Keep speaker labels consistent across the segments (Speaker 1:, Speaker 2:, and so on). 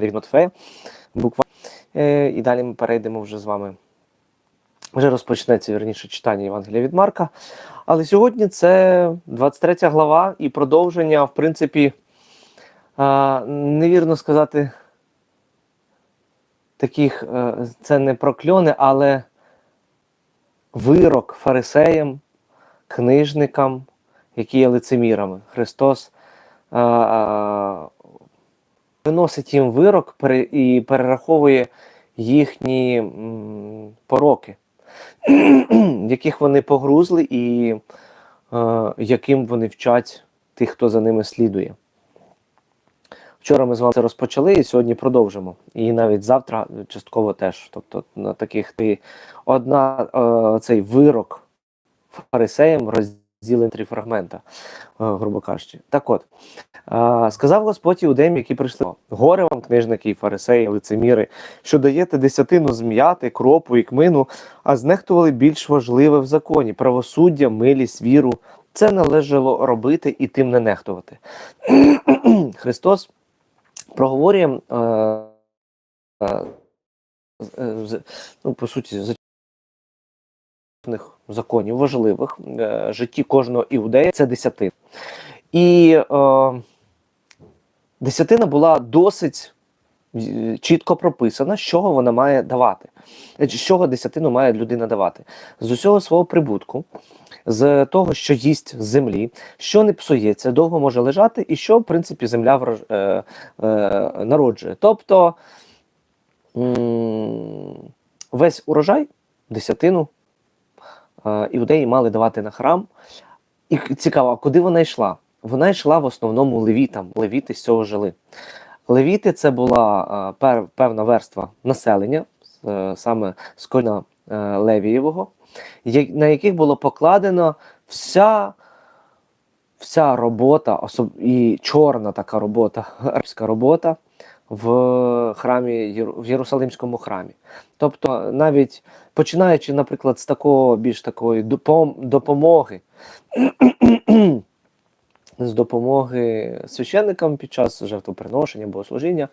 Speaker 1: Матфея, буква. Е, І далі ми перейдемо вже з вами. Вже розпочнеться вірніше читання Євангелія від Марка. Але сьогодні це 23 глава і продовження, в принципі, невірно сказати, таких, е, це не прокльони, але вирок фарисеям, книжникам, які є лицемірами. Христос виносить їм вирок і перераховує їхні пороки, яких вони погрузли, і е, яким вони вчать тих, хто за ними слідує. Вчора ми з вами це розпочали і сьогодні продовжимо. І навіть завтра частково теж. Тобто на таких ти одна е, цей вирок фарисеям розділений три фрагмента, е, грубо кажучи. Так от, е, сказав Господь іудеям, які прийшли: горе вам, книжники і фарисеї, лицеміри, що даєте десятину зм'яти, кропу і кмину, а знехтували більш важливе в законі правосуддя, милість, віру. Це належало робити і тим не нехтувати. Христос проговорює е, ну, по суті, законів важливих е, житті кожного іудея це десятина. І е, десятина була досить е, чітко прописана, з чого вона має давати. Е, З чого десятину має людина давати? З усього свого прибутку, з того, що їсть з землі, що не псується, довго може лежати, і що, в принципі, земля е, е, народжує. Тобто весь урожай, десятину, іудеї мали давати на храм. І цікаво, а куди вона йшла? Вона йшла в основному левітам. Левіти з цього жили. Левіти це була е, певна верства населення, е, саме з е, Левієвого, на яких було покладено вся, вся робота, особ... і чорна така робота, арабська робота в храмі в Єрусалимському храмі. Тобто, навіть починаючи, наприклад, з такого більш такої допомоги. З допомоги священникам під час жертвоприношення, богослужіння.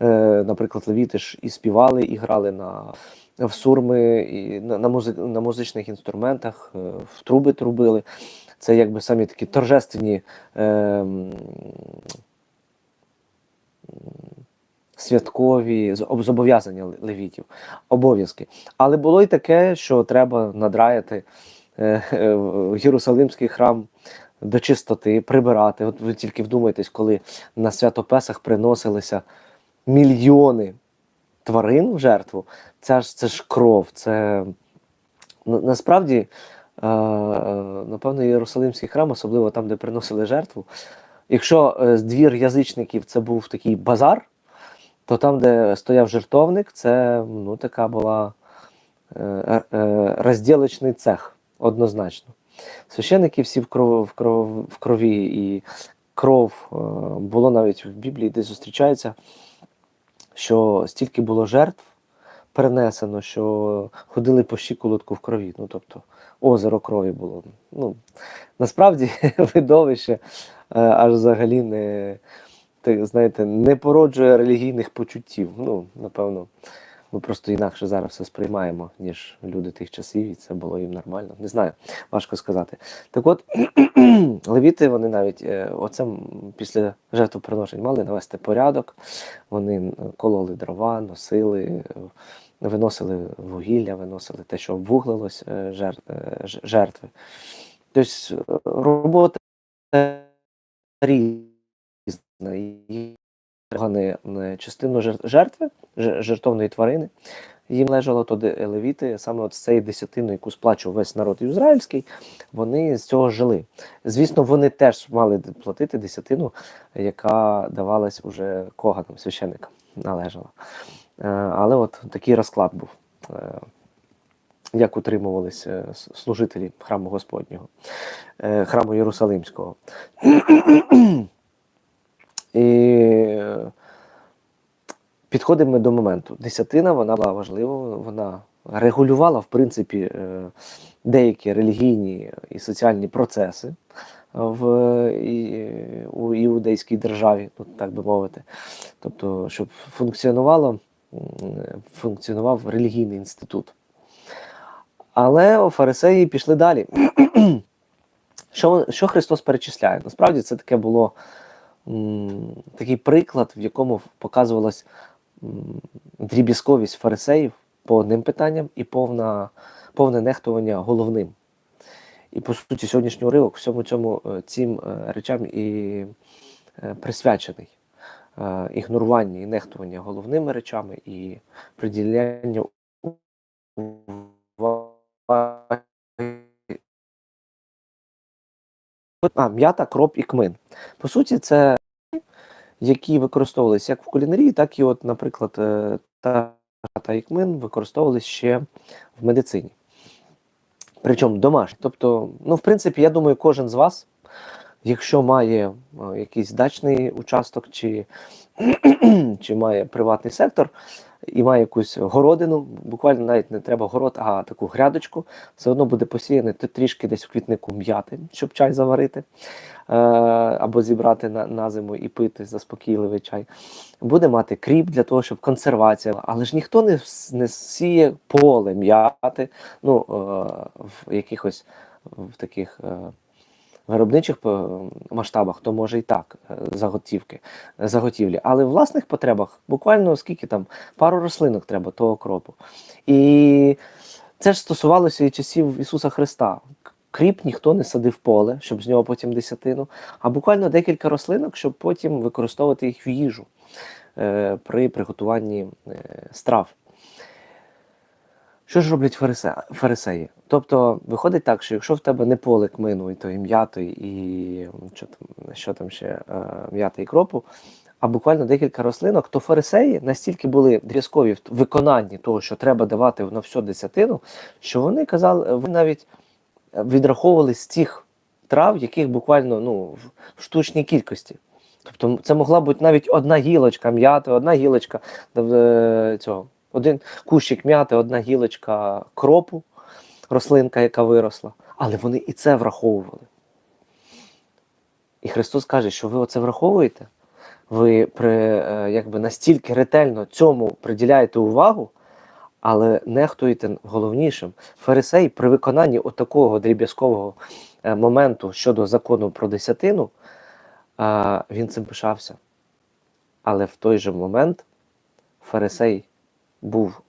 Speaker 1: Е, наприклад, левіти ж і співали, і грали на, в сурми, і на, музи, на музичних інструментах, е, в труби трубили. Це якби самі такі торжественні е, святкові зобов'язання левітів, обов'язки. Але було й таке, що треба надраяти е, е, Єрусалимський храм до чистоти, прибирати. От ви тільки вдумайтесь, коли на свято Песах приносилися мільйони тварин в жертву, це ж це ж кров. Це насправді, е, напевно, Єрусалимський храм, особливо там, де приносили жертву. Якщо е, двір язичників це був такий базар, то там, де стояв жертовник, це ну, така була е, е, розділочний цех однозначно. Священники всі в кров, в кров, в крові, і кров е, було навіть в Біблії, де зустрічається, що стільки було жертв перенесено, що ходили по щиколотку в крові. Ну, тобто озеро крові було. Ну, насправді видовище е, аж взагалі не, так, знаєте, не породжує релігійних почуттів. Ну, напевно, ми просто інакше зараз все сприймаємо, ніж люди тих часів, і це було їм нормально. Не знаю, важко сказати. Так от, левіти, вони навіть е, оце після жертвоприношень мали навести порядок. Вони кололи дрова, носили, виносили вугілля, виносили те, що обвуглилось е, е, жертви. Тобто робота різна. І органи частину жертви, жертовної тварини, їм лежало то де- левіти, саме от з цієї десятини, яку сплачував весь народ ізраїльський, вони з цього жили. Звісно, вони теж мали платити десятину, яка давалась уже коганам, священникам належала. Е, Але от такий розклад був. е, Як утримувалися е, служителі храму Господнього, храму Єрусалимського. І е, підходимо до моменту. Десятина вона була важливою, вона регулювала, в принципі, е, деякі релігійні і соціальні процеси в і, у іудейській державі, ну, так би мовити. Тобто, щоб функціонувало, функціонував релігійний інститут. Але фарисеї пішли далі. Що, що Христос перечисляє? Насправді це таке було такий приклад, в якому показувалась дріб'язковість фарисеїв по одним питанням і повна, повне нехтування головним. І по суті, сьогоднішній уривок всьому цьому е, цим е, речам і е, присвячений. Ігнорування і нехтування головними речами і приділяння уваги А, м'ята, кроп і кмин. По суті, це які використовувалися як в кулінарії, так і, от, наприклад, е, та та і кмин використовувалися ще в медицині. Причому домашні. Тобто, ну, в принципі, я думаю, кожен з вас, якщо має е, якийсь дачний участок чи, чи має приватний сектор і має якусь городину, буквально навіть не треба город, а таку грядочку, все одно буде посіяне трішки десь в квітнику м'яти, щоб чай заварити, е, або зібрати на, на зиму і пити заспокійливий чай. Буде мати кріп для того, щоб консервація. Але ж ніхто не, не сіє поле м'яти ну, е, в якихось в таких. Виробничих е, масштабах, то може і так, е, заготівки, е, заготівлі. Але в власних потребах буквально скільки там пару рослинок треба того кропу. І це ж стосувалося і часів Ісуса Христа. Кріп ніхто не садив поле, щоб з нього потім десятину, а буквально декілька рослинок, щоб потім використовувати їх в їжу е, при приготуванні е, страв. Що ж роблять фарисе- фарисеї? Тобто виходить так, що якщо в тебе не поле кмину, і то і м'яти, і що там, що там ще е, м'яти і кропу, а буквально декілька рослинок, то фарисеї настільки були дрязкові в виконанні того, що треба давати на всю десятину, що вони казали, вони навіть відраховували з тих трав, яких буквально ну, в- в штучній кількості. Тобто це могла бути навіть одна гілочка м'яти, одна гілочка е, цього, один кущик м'яти, одна гілочка кропу, рослинка, яка виросла. Але вони і це враховували. І Христос каже, що ви оце враховуєте, ви при, е, якби настільки ретельно цьому приділяєте увагу, але нехтуєте головнішим. Фарисей при виконанні отакого дріб'язкового е, моменту щодо закону про десятину, е, він цим пишався. Але в той же момент фарисей був,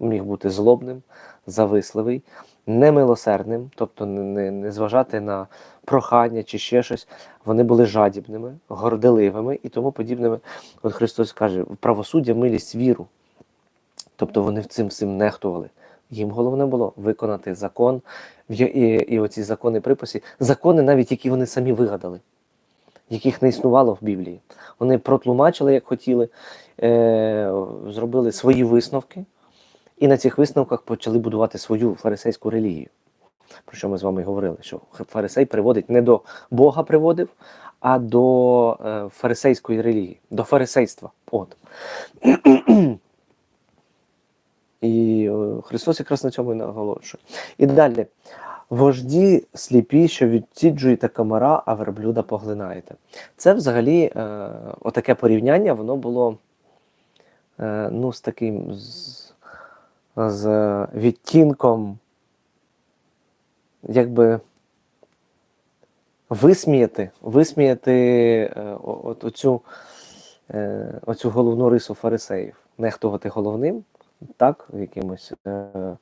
Speaker 1: міг бути злобним, зависливий, немилосердним, тобто не, не, зважати на прохання чи ще щось. Вони були жадібними, горделивими і тому подібними. От Христос каже, в правосуддя милість віру. Тобто вони цим всім нехтували. Їм головне було виконати закон я- і, і оці закони приписи, закони, навіть які вони самі вигадали, яких не існувало в Біблії. Вони протлумачили, як хотіли, е, зробили свої висновки, і на цих висновках почали будувати свою фарисейську релігію. Про що ми з вами говорили, що фарисей приводить не до Бога приводив, а до е, фарисейської релігії, до фарисейства. От. І е, Христос якраз на цьому і наголошує. І далі. Вожді сліпі, що відсіджуєте комара, а верблюда поглинаєте. Це взагалі е, отаке порівняння, воно було е, ну, з таким з, з відтінком, якби висміяти, висміяти е, от оцю, е, оцю головну рису фарисеїв, нехтувати головним, так, якимось е, е,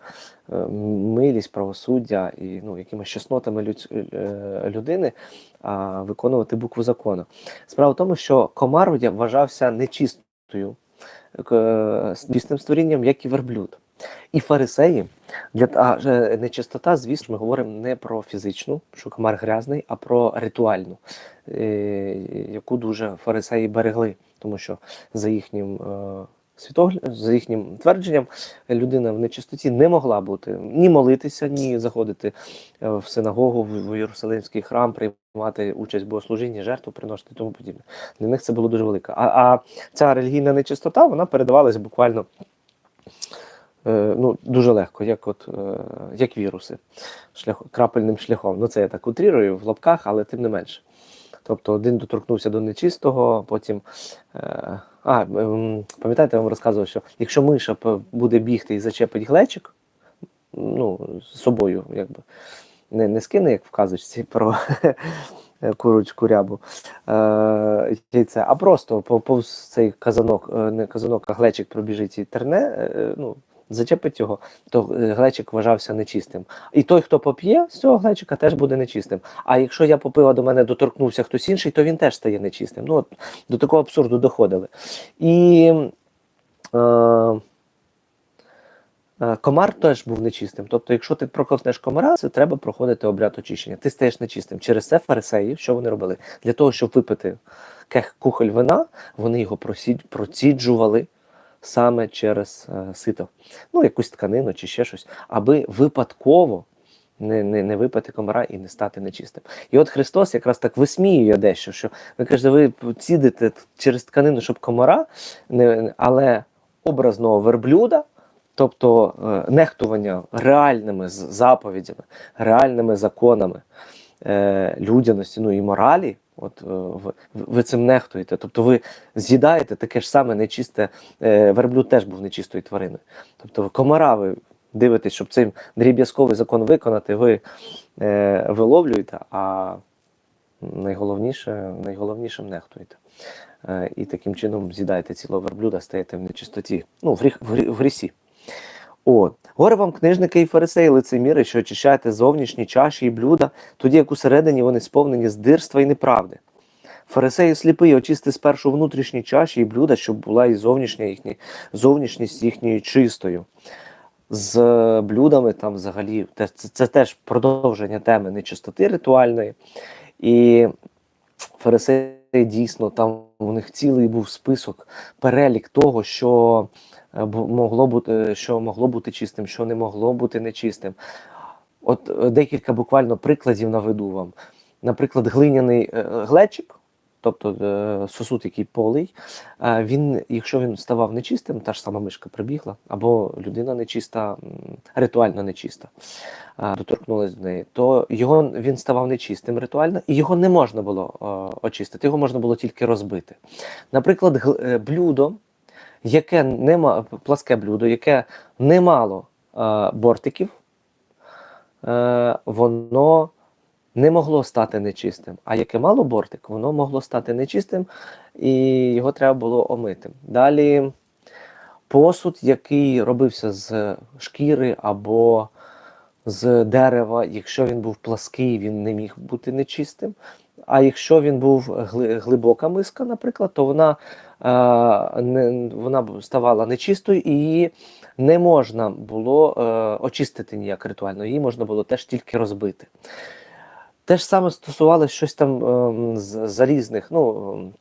Speaker 1: милість, правосуддя і ну, якимись чеснотами людсь, е, людини, а виконувати букву закону. Справа в тому, що комар вважався нечистою, е, чистим створінням, як і верблюд. І фарисеї, для а, е, нечистота, звісно, ми говоримо не про фізичну, що комар грязний, а про ритуальну, е, яку дуже фарисеї берегли, тому що за їхнім е, світоглядом, за їхнім твердженням, людина в нечистоті не могла бути ні молитися, ні заходити е, в синагогу, в, Єрусалимський храм, приймати участь в богослужінні, жертву приносити тому подібне. Для них це було дуже велике. А, а ця релігійна нечистота вона передавалась буквально е, ну, дуже легко, як от, е, як віруси, шлях, крапельним шляхом. Ну, це я так утрірую в лапках, але тим не менше. Тобто один доторкнувся до нечистого, потім. Е, а, ем, пам'ятаєте, я вам розказував, що якщо миша буде бігти і зачепить глечик, ну, з собою, якби не, не скине, як в казочці про курочку рябу е, яйце, а просто по- повз цей казанок, е, не казанок, а глечик пробіжить і терне, е, ну, зачепить його, то е, глечик вважався нечистим. І той, хто поп'є з цього глечика, теж буде нечистим. А якщо я попив, а до мене доторкнувся хтось інший, то він теж стає нечистим. Ну, от, до такого абсурду доходили. І е, е, комар теж був нечистим. Тобто, якщо ти проковтнеш комара, це треба проходити обряд очищення. Ти стаєш нечистим. Через це фарисеї, що вони робили? Для того, щоб випити кухоль вина, вони його просід- проціджували саме через е, сито. Ну, якусь тканину чи ще щось, аби випадково не, не, не випити комара і не стати нечистим. І от Христос якраз так висміює дещо, що ви кажете, ви цідите через тканину, щоб комара, не, але образного верблюда, тобто е, нехтування реальними заповідями, реальними законами е, людяності, ну і моралі. От е, ви, ви цим нехтуєте. Тобто ви з'їдаєте таке ж саме нечисте, е, верблюд теж був нечистою твариною. Тобто комара ви дивитесь, щоб цей дріб'язковий закон виконати, ви е, виловлюєте, а найголовніше, найголовнішим нехтуєте. Е, і таким чином з'їдаєте цілого верблюда, стаєте в нечистоті, ну, в, гріх, в, в грісі. От. Горе вам, книжники і фарисеї, лицеміри, що очищаєте зовнішні чаші і блюда, тоді як усередині вони сповнені здирства і неправди. Фарисеї сліпий, очисти спершу внутрішні чаші і блюда, щоб була і зовнішня їхня, зовнішність їхньої чистою. З блюдами там взагалі те- це, це теж продовження теми нечистоти ритуальної. І фарисеї дійсно там у них цілий був список, перелік того, що е, могло бути, що могло бути чистим, що не могло бути нечистим. От е, декілька буквально прикладів наведу вам. Наприклад, глиняний е, глечик, тобто е, сосуд, який полий, е, він, якщо він ставав нечистим, та ж сама мишка прибігла, або людина нечиста, ритуально нечиста, е, доторкнулась до неї, то його він ставав нечистим ритуально, і його не можна було е, очистити, його можна було тільки розбити. Наприклад, е, блюдо, яке не ма- пласке блюдо, яке не мало е, бортиків, е, воно не могло стати нечистим. А яке мало бортик, воно могло стати нечистим, і його треба було омити. Далі посуд, який робився з шкіри або з дерева, якщо він був плаский, він не міг бути нечистим. А якщо він був глибока миска, наприклад, то вона, не, вона ставала нечистою і її не можна було е, очистити ніяк ритуально, її можна було теж тільки розбити. Те ж саме стосувалося щось там ем, з залізних, ну, ем,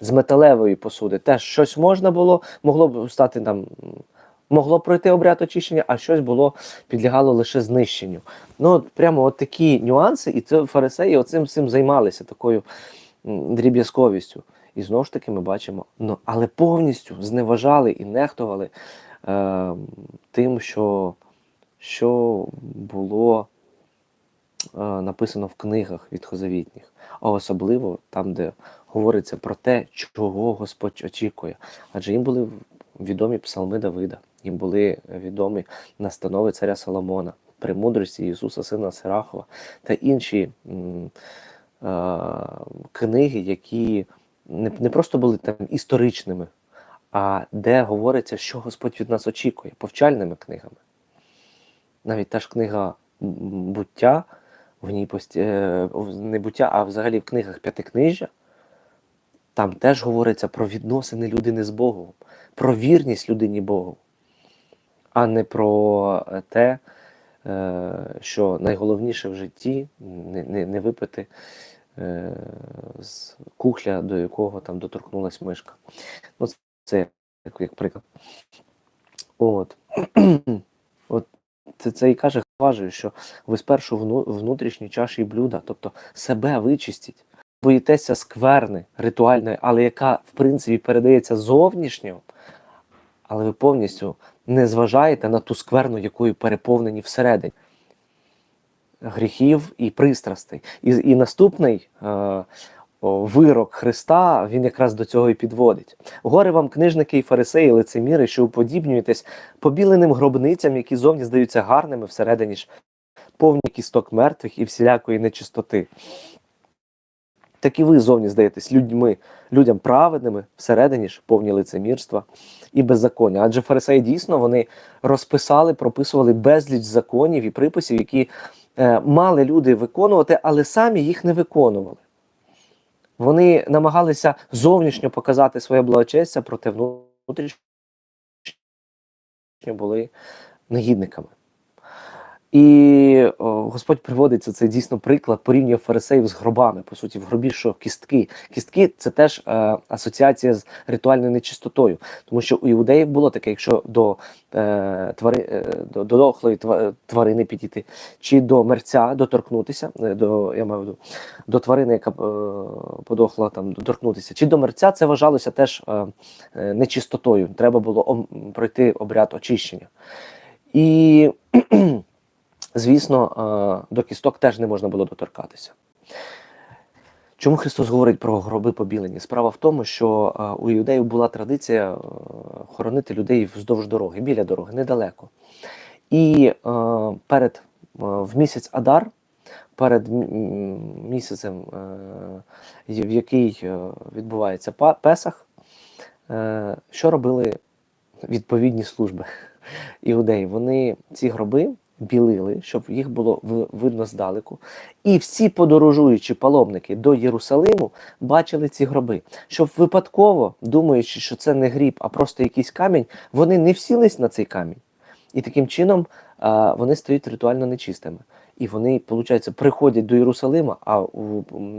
Speaker 1: з металевої посуди. Теж щось можна було, могло б стати там, могло пройти обряд очищення, а щось було підлягало лише знищенню. Ну, от прямо от такі нюанси, і це фарисеї оцим цим займалися такою дріб'язковістю. І знову ж таки ми бачимо, ну, але повністю зневажали і нехтували е, тим, що, що було е, написано в книгах відхозавітніх, а особливо там, де говориться про те, чого Господь очікує. Адже їм були відомі псалми Давида, їм були відомі настанови царя Соломона, премудрості Ісуса, Сина Сирахова та інші м, е, книги, які не, не просто були там історичними, а де говориться, що Господь від нас очікує, повчальними книгами. Навіть та ж книга буття, в ній пості... е, не буття, а взагалі в книгах п'ятикнижжя, там теж говориться про відносини людини з Богом, про вірність людині Богу, а не про те, е, що найголовніше в житті не, не, не випити з кухля, до якого там доторкнулась мишка. Ну, це як, як приклад. От. От це, це і каже Хважую, що ви спершу вну, внутрішні чаші блюда, тобто себе вичистіть. Боїтеся скверни ритуальної, але яка в принципі передається зовнішньо, але ви повністю не зважаєте на ту скверну, якою переповнені всередині гріхів і пристрастей. І, і наступний е, вирок Христа він якраз до цього і підводить. Горе вам, книжники і фарисеї, лицеміри, що уподібнюєтесь побіленим гробницям, які зовні здаються гарними, всередині ж повні кісток мертвих і всілякої нечистоти. Так і ви зовні здаєтесь людьми, людям праведними, всередині ж повні лицемірства і беззаконня. Адже фарисеї дійсно вони розписали, прописували безліч законів і приписів, які мали люди виконувати, але самі їх не виконували. Вони намагалися зовнішньо показати своє благочестя, проте внутрішньо були негідниками. І о, Господь приводиться цей дійсно приклад порівнює фарисеїв з гробами. По суті, в гробі що кістки. Кістки це теж е, асоціація з ритуальною нечистотою. Тому що у іудеїв було таке, якщо до е, твари, е, до, до дохлої тва- тварини підійти, чи до мерця доторкнутися, е, до, я маю виду, до тварини, яка е, подохла, там доторкнутися, чи до мерця, це вважалося теж е, е, нечистотою. Треба було пройти обряд очищення. І звісно, е, до кісток теж не можна було доторкатися. Чому Христос говорить про гроби побілені? Справа в тому, що е, у іудеїв була традиція е, хоронити людей вздовж дороги, біля дороги, недалеко. І перед в місяць Адар, перед місяцем, в який відбувається Песах, що робили відповідні служби іудеї? Вони ці гроби білили, щоб їх було видно здалеку. І всі подорожуючі паломники до Єрусалиму бачили ці гроби, щоб випадково, думаючи, що це не гріб, а просто якийсь камінь, вони не всілись на цей камінь. І таким чином вони стають ритуально нечистими. І вони, виходить, приходять до Єрусалима, а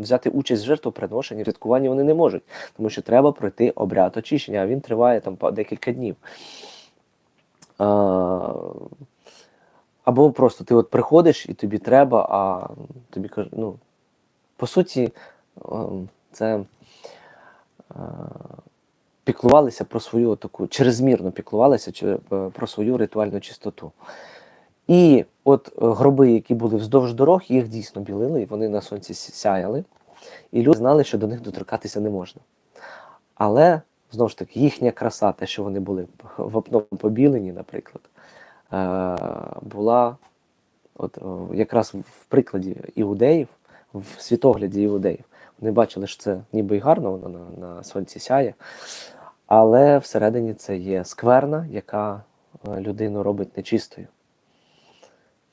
Speaker 1: взяти участь в жертвоприношенні, в святкуванні вони не можуть, тому що треба пройти обряд очищення, а він триває там декілька днів. Або просто ти от приходиш і тобі треба, а тобі кажуть, ну, по суті, ем, це е, піклувалися про свою таку, чрезмірно піклувалися е, про свою ритуальну чистоту. І от е, гроби, які були вздовж дорог, їх дійсно білили, і вони на сонці сяяли. І люди знали, що до них доторкатися не можна. Але знову ж таки, їхня краса, те, що вони були вапном побілені, наприклад, була от, якраз в прикладі іудеїв, в світогляді іудеїв. Вони бачили, що це ніби й гарно, воно на, на сонці сяє, але всередині це є скверна, яка е, людину робить нечистою.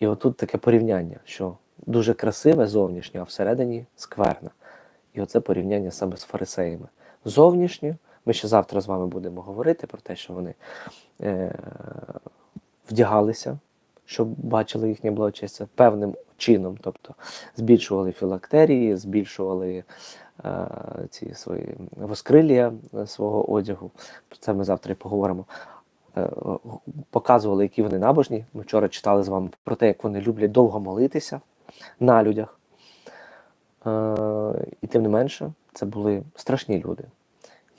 Speaker 1: І отут таке порівняння, що дуже красиве зовнішнє, а всередині скверна. І оце порівняння саме з фарисеями. Зовнішнє, ми ще завтра з вами будемо говорити про те, що вони е, вдягалися, щоб бачили їхнє благочестя певним чином, тобто збільшували філактерії, збільшували е, ці свої воскрилля свого одягу. Про це ми завтра і поговоримо. Е, Показували, які вони набожні. Ми вчора читали з вами про те, як вони люблять довго молитися на людях. Е, І тим не менше, це були страшні люди,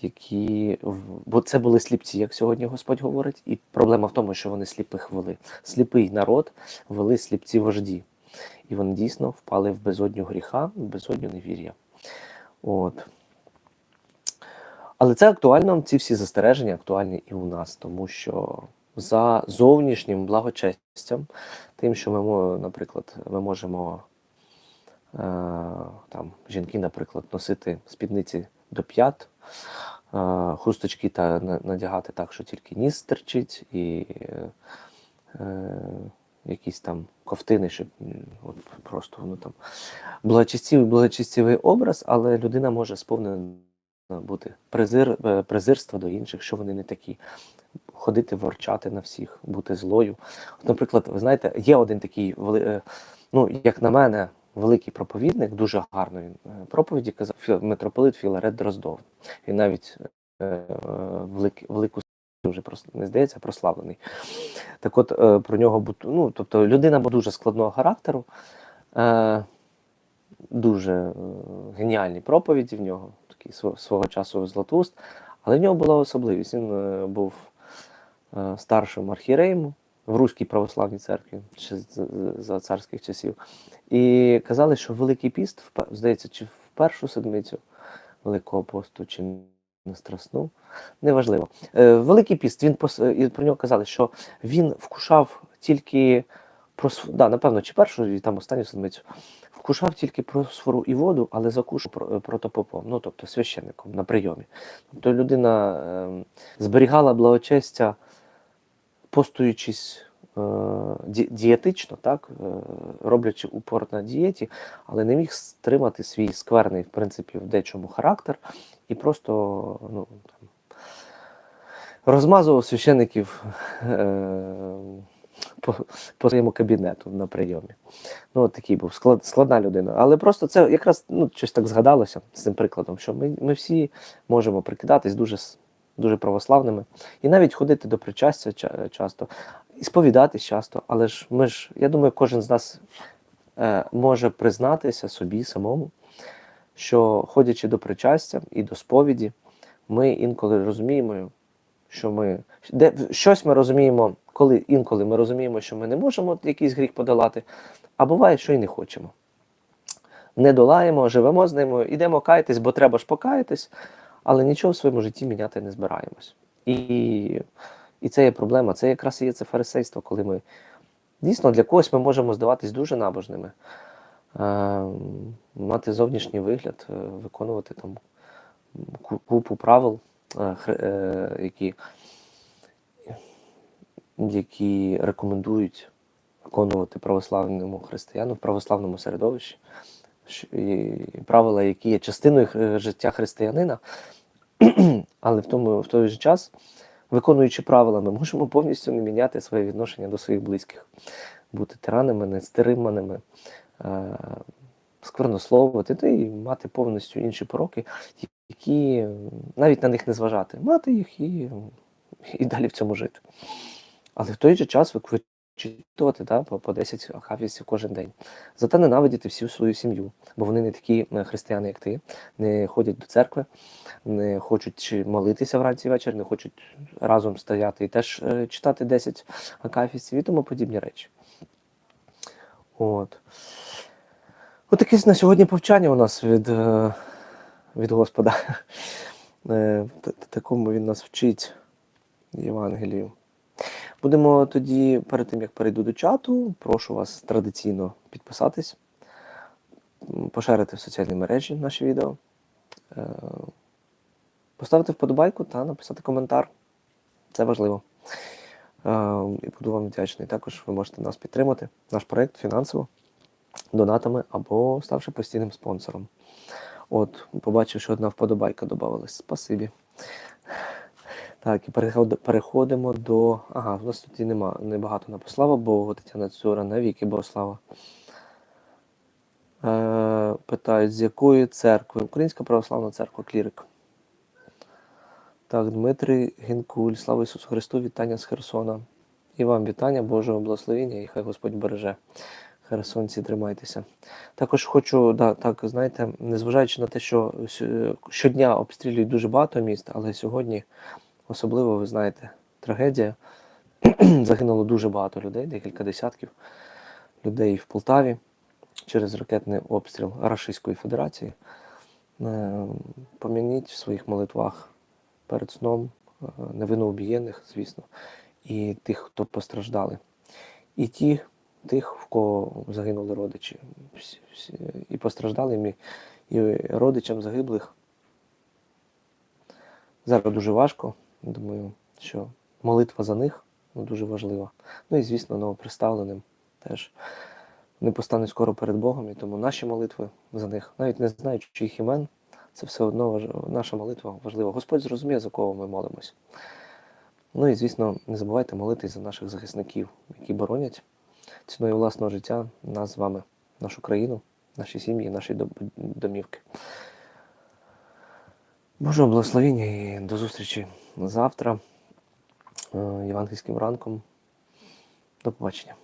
Speaker 1: які бо це були сліпці, як сьогодні Господь говорить, і проблема в тому, що вони сліпих вели. Сліпий народ вели сліпці вожді, і вони дійсно впали в безодню гріха, в безодню невір'я. От. Але це актуально, ці всі застереження актуальні і у нас, тому що за зовнішнім благочестям, тим, що ми, наприклад, ми можемо е, там, жінки, наприклад, носити спідниці до п'ят, хусточки та надягати так, що тільки ніс терчить, і е, е, якісь там ковтини, щоб от просто ну, там, благочестивий, благочестивий образ, але людина може сповнена бути презир, е, презирства до інших, що вони не такі. Ходити, ворчати на всіх, бути злою. От, наприклад, ви знаєте, є один такий, е, ну, як на мене, великий проповідник, дуже гарно він е, проповіді казав митрополит Філарет Дроздов. Він навіть е, е, велик, велику прос- не здається, прославлений. Так от е, про нього ну, тобто людина була дуже складного характеру, дуже геніальні проповіді в нього, такий свого часу Златуст, але в нього була особливість. Він був старшим архієреєм в Руській православній церкві ще за царських часів. І казали, що Великий піст, здається, чи в першу седмицю Великого посту, чи на страсну, неважливо. Е, Великий піст, він і про нього казали, що він вкушав тільки просф... да, напевно, чи першу, і там останню седмицю. Вкушав тільки просфору і воду, але закушав протопопом, ну тобто священником на прийомі. Тобто людина е, зберігала благочестя, постуючись е, дієтично, так, е, роблячи упор на дієті, але не міг стримати свій скверний, в принципі, в дечому характер і просто ну, там, розмазував священиків е, по, по своєму кабінету на прийомі. Ну, такий був склад, складна людина. Але просто це якраз ну, щось так згадалося з цим прикладом, що ми, ми всі можемо прикидатись дуже, дуже православними і навіть ходити до причастя часто, і сповідатись часто. Але ж ми ж, я думаю, кожен з нас е, може признатися собі самому, що ходячи до причастя і до сповіді, ми інколи розуміємо, що ми де щось ми розуміємо, коли інколи ми розуміємо, що ми не можемо якийсь гріх подолати, а буває, що і не хочемо. Не долаємо, живемо з ними, ідемо каятись, бо треба ж покаятись, але нічого в своєму житті міняти не збираємось. І, і це є проблема. Це якраз і є це фарисейство, коли ми дійсно для когось ми можемо здаватись дуже набожними, е, мати зовнішній вигляд, е, виконувати там купу правил, е, е, які, які рекомендують виконувати православному християну в православному середовищі, і правила, які є частиною е, життя християнина, але в тому в той же час, виконуючи правила, ми можемо повністю не міняти своє відношення до своїх близьких, бути тиранами, нестриманими, е, сквернословити, й мати повністю інші пороки, які навіть на них не зважати, мати їх і, і далі в цьому жити. Але в той же час вичитувати да, по, по 10 акафістів кожен день. Зате ненавидіти всю свою сім'ю, бо вони не такі е, християни, як ти, не ходять до церкви, не хочуть молитися вранці вечір, не хочуть разом стояти і теж е, читати 10 акафістів і тому подібні речі. От. Отаке на сьогодні повчання у нас від, е, від Господа. Такому він нас вчить Євангелію. Будемо тоді, перед тим як перейду до чату, прошу вас традиційно підписатись, поширити в соціальні мережі наші відео, е, поставити вподобайку та написати коментар. Це важливо. Е, І буду вам вдячний. Також ви можете нас підтримати, наш проект фінансово, донатами або ставши постійним спонсором. От, побачив, що одна вподобайка додавалась. Спасибі. Так, і переходимо до. Ага, в нас тут і нема небагато на слава Богу, Тетяна Цура, навіки Богослава. Е, питають, з якої церкви? Українська православна церква Клірик. Так, Дмитрий Гінкуль, слава Ісусу Христу, вітання з Херсона. І вам вітання, Божого благословення, і хай Господь береже. Херсонці, тримайтеся. Також хочу, да, так, знаєте, незважаючи на те, що щодня обстрілюють дуже багато міст, але сьогодні особливо, ви знаєте, трагедія. Загинуло дуже багато людей, декілька десятків людей в Полтаві через ракетний обстріл Рашистської Федерації. Е, Помініть в своїх молитвах перед сном е, невинно звісно, і тих, хто постраждали. І ті, тих, в кого загинули родичі. І постраждалим, і, і родичам загиблих. Зараз дуже важко. Думаю, що молитва за них ну, дуже важлива. Ну і, звісно, новоприставленим теж. Вони постануть скоро перед Богом, і тому наші молитви за них, навіть не знаючи їх імен, це все одно наша молитва важлива. Господь зрозуміє, за кого ми молимось. Ну і, звісно, не забувайте молитись за наших захисників, які боронять ціною власного життя нас з вами, нашу країну, наші сім'ї, наші домівки. Божого благословення і до зустрічі завтра е, євангельським ранком. До побачення.